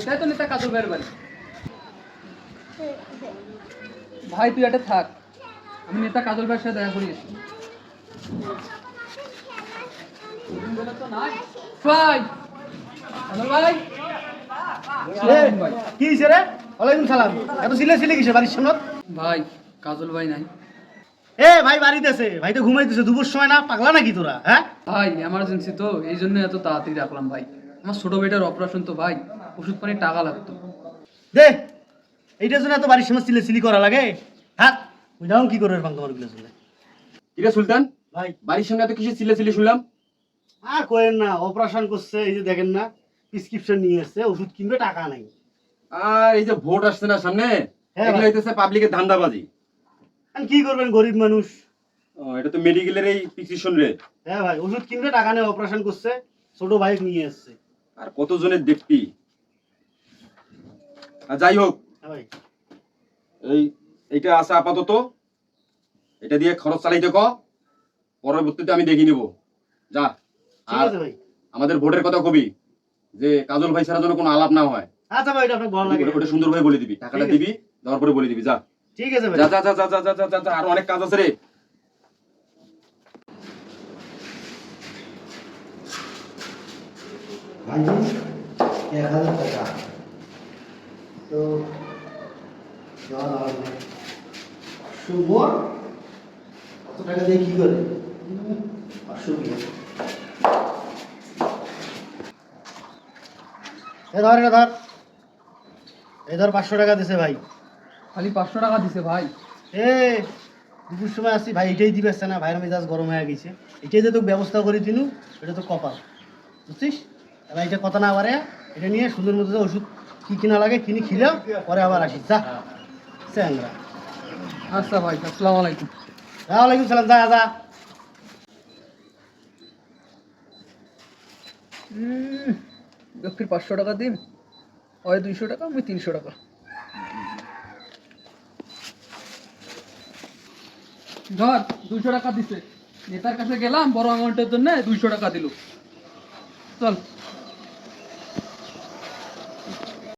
এটাই তো নেতা কাজল ভাইয়ের বাড়ি। ভাই তুই এটা থাক। আমি নেতা কাজল ভাইয়ের সাথে দেখা করি। ভাই কাজল ভাই। কি হয়েছে রে? ওয়ালাইকুম সালাম। এত সিলে সিলে কিসে বাড়ির সামনে? ভাই কাজল ভাই নাই। এ ভাই বাড়িতে আছে ভাই তো ঘুমাইতেছে। দুপুর সময় না পাগলা নাকি তোরা হ্যাঁ? ভাই এমার্জেন্সি তো এই জন্য এত তাড়াতাড়ি রাখলাম ভাই। আমার ছোট বেটার অপারেশন তো ভাই। ওষুধ পানি টাকা লাগতো। দে এইটার জন্য এত বাড়ির সামনে সিলে সিলি করা লাগে। হ্যাঁ বুঝাও কি করবে পাং তোমারগুলো শুনে কিরে সুলতান? ভাই। বাড়ির সামনে এত কিছু চিল্লে চিল্লে শুনলাম? আর কোয়েন না অপারেশন করছে এই যে দেখেন না প্রেসক্রিপশন নিয়ে এসছে ওষুধ কিনবে টাকা নাই। আর এই যে ভোট আসছে না সামনে হ্যাঁ এগুলো হইতেছে পাবলিকের ধান্দাবাজি। আর কি করবেন গরিব মানুষ? ও, এটা তো মেডিকেলের এই প্রেসক্রিপশন রে। হ্যাঁ ভাই ওষুধ কিনবে টাকা নেই অপারেশন করছে ছোট ভাই নিয়ে এসছে। আর কতজনের দেখবি? যাই হোক। হ্যাঁ এই এটা আছে আপাতত। এটা দিয়ে খরচ চালাইতে ক পরবর্তীতে আমি দেখি নিব। যা। আর আমাদের ভোটের কথা কবি যে কাজল ভাই ছাড়া যেন কোনো আলাপ না হয়। আচ্ছা ভাই এটা ভালো লাগে। ওটা সুন্দর ভাই বলে দিবি। টাকাটা দিবি দেওয়ার পরে বলে দিবি। যা। ঠিক আছে ভাই। যা যা যা যা যা যা যা আর অনেক কাজ আছে রে। ভাই এক হাজার তো শুভ? কত টাকা দিয়ে কি করে? পাঁচশো এ ধর এটা ধর। এই ধর পাঁচশো টাকা দিছে ভাই। খালি পাঁচশো টাকা দিছে ভাই। এ দুপুর সময় আসছি। ভাই এটাই দিবে না। ভাইয়ের মেজাজ গরম হয়ে গেছে। এটাই যে তোকে ব্যবস্থা করে দিনু এটা তো কপাল। বুঝছিস? এবার এটা কথা না পারে এটা নিয়ে সুন্দর মতো ওষুধ কি কিনা লাগে কিনে খিলাম পরে আবার আসিস যা। স্যাংরা আচ্ছা ভাই আসসালামু আলাইকুম। ওয়ালাইকুম সালাম যা যা। লক্ষ্মীর পাঁচশো টাকা দিন হয় দুইশো টাকা আমি তিনশো টাকা। ধর দুইশো টাকা দিছে। নেতার কাছে গেলাম বড় অ্যামাউন্টের জন্য দুইশো টাকা দিল। চল।